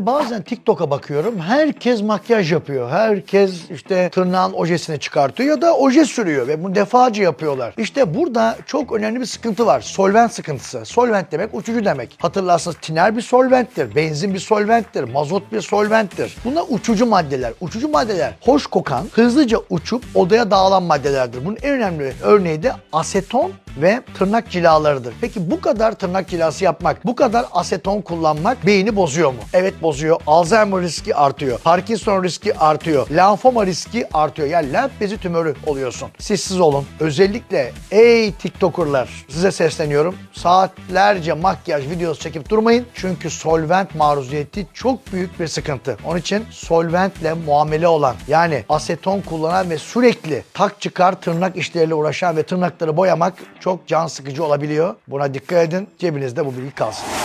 Şimdi bazen TikTok'a bakıyorum. Herkes makyaj yapıyor. Herkes işte tırnağın ojesini çıkartıyor ya da oje sürüyor ve bunu defalarca yapıyorlar. İşte burada çok önemli bir sıkıntı var. Solvent sıkıntısı. Solvent demek uçucu demek. Hatırlarsanız tiner bir solventtir, benzin bir solventtir, mazot bir solventtir. Bunlar uçucu maddeler. Uçucu maddeler hoş kokan, hızlıca uçup odaya dağılan maddelerdir. Bunun en önemli örneği de aseton ve tırnak cilalarıdır. Peki bu kadar tırnak cilası yapmak, bu kadar aseton kullanmak beyni bozuyor mu? Evet bozuyor. Alzheimer riski artıyor. Parkinson riski artıyor. Lenfoma riski artıyor. Yani lenf bezi tümörü oluyorsun. Sessiz olun. Özellikle ey TikToker'lar size sesleniyorum. Saatlerce makyaj videosu çekip durmayın. Çünkü solvent maruziyeti çok büyük bir sıkıntı. Onun için solventle muamele olan yani aseton kullanan ve sürekli tak çıkar tırnak işleriyle uğraşan ve tırnakları boyamak çok can sıkıcı olabiliyor. Buna dikkat edin. Cebinizde bu bilgi kalsın.